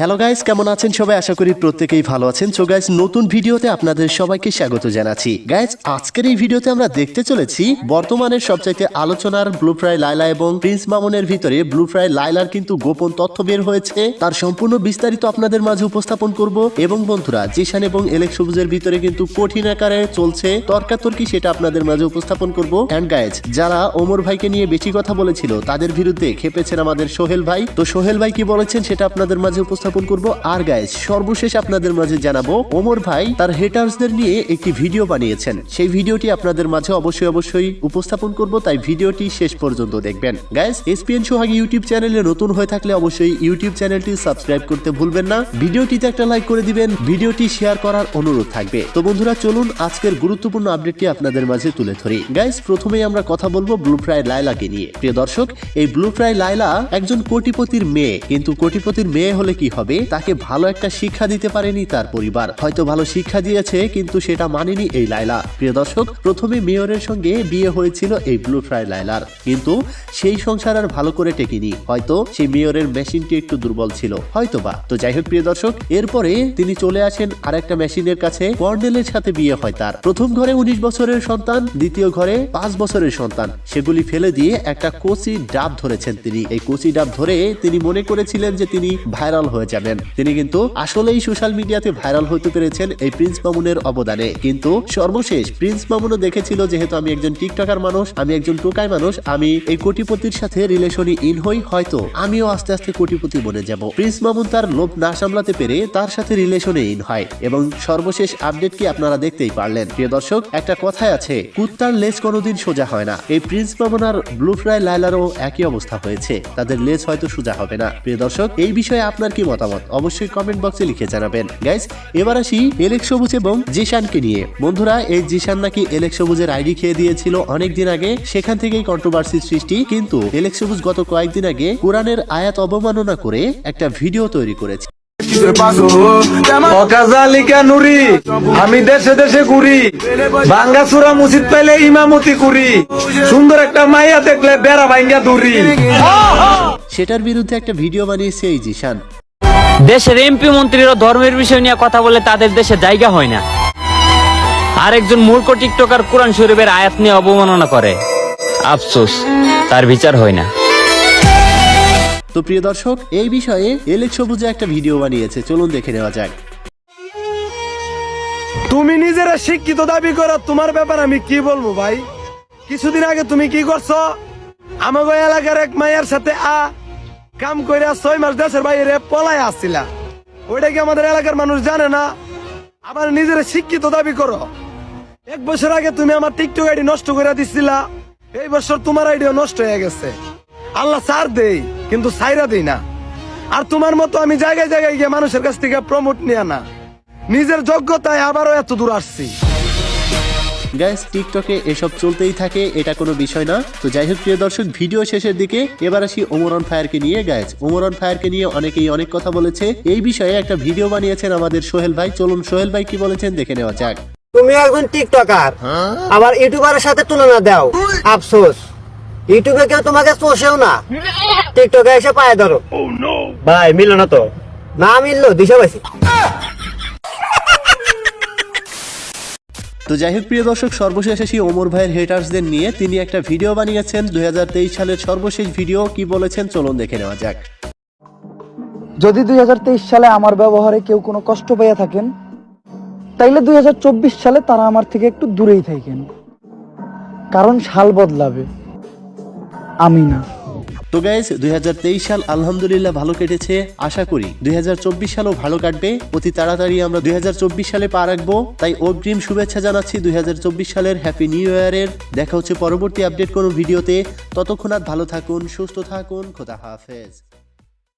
Hello guys কেমন আছেন সবাই? আশা করি প্রত্যেকেই ভালো আছেন। সো গাইস নতুন ভিডিওতে আপনাদের সবাইকে স্বাগত জানাচ্ছি। গাইস আজকের এই ভিডিওতে আমরা দেখতে চলেছি বর্তমানের সবচাইতে আলোচনার ব্লু ফ্রাই লাইলা এবং প্রিন্স মামুনের ভিতরে ব্লু ফ্রাই লাইলার কিন্তু গোপন তথ্য বের হয়েছে। তার সম্পূর্ণ বিস্তারিত আপনাদের মাঝে উপস্থাপন করব। এবং বন্ধুরা জিশান এবং এলেক সবুজের ভিতরে কিন্তু কঠিন আকারে চলছে তর্কাতর্কি সেটা আপনাদের মাঝে উপস্থাপন করব। অ্যান্ড গাইজ যারা ওমর ভাইকে নিয়ে বেশি কথা বলেছিল, তাদের বিরুদ্ধে খেপেছেন আমাদের সোহেল ভাই। তো সোহেল ভাই কি বলেছেন সেটা আপনাদের মাঝে উপস্থাপন করব। আর গাইজ সর্বশেষ আপনাদের মাঝে জানাব, ওমর ভাই তার হেটার্সদের নিয়ে একটি ভিডিও বানিয়েছেন। সেই ভিডিওটি আপনাদের মাঝে অবশ্যই অবশ্যই উপস্থাপন করব, তাই ভিডিওটি শেষ পর্যন্ত দেখবেন। গাইজ এসপিএন সোহাগ ইউটিউব চ্যানেলে নতুন হয়ে থাকলে অবশ্যই ইউটিউব চ্যানেলটি সাবস্ক্রাইব করতে ভুলবেন না। ভিডিওটিতে একটা লাইক করে দিবেন ভিডিওটি শেয়ার করার অনুরোধ থাকবে। তো বন্ধুরা, চলুন আজকের গুরুত্বপূর্ণ আপডেটটি আপনাদের মাঝে তুলে ধরি। গাইজ প্রথমেই আমরা কথা বলব ব্লু ফ্রাই লাইলাকে নিয়ে। প্রিয় দর্শক, এই ব্লু ফ্রাই লাইলা একজন কোটিপতির মেয়ে, কিন্তু কোটিপতির মেয়ে হলে কি হবে, তাকে ভালো একটা শিক্ষা দিতে পারেনি তার পরিবার। হয়তো ভালো শিক্ষা দিয়েছে, কিন্তু সেটা মানেনি এই লাইলা প্রিয় দর্শক, প্রথমে মেয়রের সঙ্গে বিয়ে হয়েছিল এই ব্লু ফ্রাই লাইলার কিন্তু সেই সংসার আর ভালো করে টেকেনি। হয়তো সেই মেয়রের মেশিনটি একটু দুর্বল ছিল। হয়তো বা তো যাই হোক, প্রিয় দর্শক, এরপরে তিনি চলে আসেন আর একটা মেশিনের কাছে। কর্নেলের সাথে বিয়ে হয় তার। প্রথম ঘরে উনিশ বছরের সন্তান, দ্বিতীয় ঘরে পাঁচ বছরের সন্তান। সেগুলি ফেলে দিয়ে একটা কোচি ডাব ধরেছেন তিনি। এই কোচি ডাব ধরে তিনি মনে করেছিলেন যে তিনি ভাইরাল হয়ে যাবেন। তিনি কিন্তু আসলেই সোশ্যাল মিডিয়াতে ভাইরাল হতে পেরেছেন এই প্রিন্স মামুনের অবদানে। কিন্তু সর্বশেষ প্রিন্স মামুনও দেখেছিল যেহেতু আমি একজন টিকটকার মানুষ, আমি একজন টোকাই মানুষ, আমি এই কোটিপতির সাথে রিলেশনে ইন হই, হয়তো আমিও আস্তে আস্তে কোটিপতি বনে যাব। প্রিন্স মামুন তার লোভ না সামলাতে পেরে তার সাথে রিলেশনে ইন হয়। এবং সর্বশেষ আপডেট কি আপনারা দেখতেই পারলেন। প্রিয় দর্শক, একটা কথাই আছে, কুত্তার লেজ কোনোদিন সোজা হয় না। এই প্রিন্স মামুন আর ব্লু ফ্রাই লাইলারও একই অবস্থা হয়েছে। তাদের লেজ হয়তো সোজা হবে না। প্রিয় দর্শক, এই বিষয়ে আপনার কি মতামত অবশ্যই কমেন্ট বক্সে লিখে জানাবেন। গাইস এবার আসি এলেক সবুজ এবং জিশানকে নিয়ে। বন্ধুরা এই জিশান নাকি এলেক সবুজের আইডি খেয়ে দিয়েছিল অনেকদিন আগে সেখান থেকেই কন্ট্রোভার্সির সৃষ্টি কিন্তু এলেক সবুজ গত কয়েকদিন আগে কোরআনের আয়াত অবমাননা করে একটা ভিডিও তৈরি করেছে। আমি দেশে দেশে ঘুরি বাঙ্গাসুরা মুসিদ পাইলে ইমামতি করি সুন্দর একটা মাইয়া দেখলে বেড়া ভাঙ্গা দূরি সেটার বিরুদ্ধে একটা ভিডিও বানিয়েছে এই জিশান। দেশের এমপি মন্ত্রীরা ধর্মের বিষয় নিয়ে কথা বলে তাদের দেশে জায়গা হয় না। আর একজন মূর্খ টিকটকার কোরআন শরীফের আয়াত নিয়ে অবমাননা করে। আফসোস তার বিচার হয় না। তো প্রিয় দর্শক এই বিষয়ে এলেক সবুজে একটা ভিডিও বানিয়েছে চলুন দেখে নেওয়া যাক। তুমি নিজেরা শিক্ষিত দাবি করো তোমার ব্যাপার আমি কি বলব ভাই? কিছুদিন আগে তুমি কি করছ? আমাগো এলাকার এক মায়ের সাথে আ কাম কইরা ছয় মাস দেশের বাইরে পলায় আসছিলা। ওইটা কি আমাদের এলাকার মানুষ জানে না? আবার নিজেরা শিক্ষিত দাবি করো। এক বছর আগে তুমি আমার টিকটক আইডি নষ্ট করে দিছিলা। এই বছর তোমার আইডিও নষ্ট হয়ে গেছে। আল্লাহ সার দেই, কিন্তু সাইরা দেই না। আর তোমার মতো আমি জায়গায় জায়গায় গিয়ে মানুষের কাছ থেকে প্রমোট নিয়ে না। নিজের যোগ্যতায় আবারও এত দূর আসছি। গাইস টিকটকে এসব চলতেই থাকে এটা কোনো বিষয় না। তো যাই হোক প্রিয় দর্শক ভিডিও শেষের দিকে এবার আসি ওমরন ফায়ারকে নিয়ে। গাইস ওমরন ফায়ারকে নিয়ে অনেকেই অনেক কথা বলেছে। এই বিষয়ে একটা ভিডিও বানিয়েছেন আমাদের সোহেল ভাই। চলুন সোহেল ভাই কি বলেছেন দেখে নেওয়া যাক। তুমি একজন টিকটকার। আবার ইউটিউবারের সাথে তুলনা দাও। আফসোস। ইউটিউবে কেউ তোমাকে চষেও না। টিকটকে এসে পায়ে ধরো। ভাই মিললো না তো? না মিললো দিশা পাইছি তো যাই হোক, প্রিয় দর্শক, সর্বশেষ আসি ওমর ভাইয়ের হেটার্সদের নিয়ে তিনি একটা ভিডিও বানিয়েছেন, দুই সালের সর্বশেষ ভিডিও কি বলেছেন? চলুন দেখে নেওয়া যাক। যদি দুই হাজার তেইশ সালে আমার ব্যবহারে কেউ কোনো কষ্ট পাইয়া থাকেন, তাইলে দুই হাজার চব্বিশ সালে তারা আমার থেকে একটু দূরেই থাকেন। কারণ সাল বদলাবে। আমি না। তো গাইজ দুই হাজার তেইশ সাল আলহামদুলিল্লাহ ভালো কেটেছে, আশা করি। দুই হাজার চব্বিশ সালও ভালো কাটবে। অতি তাড়াতাড়ি আমরা দুই হাজার চব্বিশ সালে পা রাখব। তাই অগ্রিম শুভেচ্ছা জানাচ্ছি দুই হাজার চব্বিশ সালের হ্যাপি নিউ ইয়ারের দেখা হচ্ছে পরবর্তী আপডেট কোনো ভিডিওতে। ততক্ষণ আর ভালো থাকুন, সুস্থ থাকুন, খোদা হাফেজ।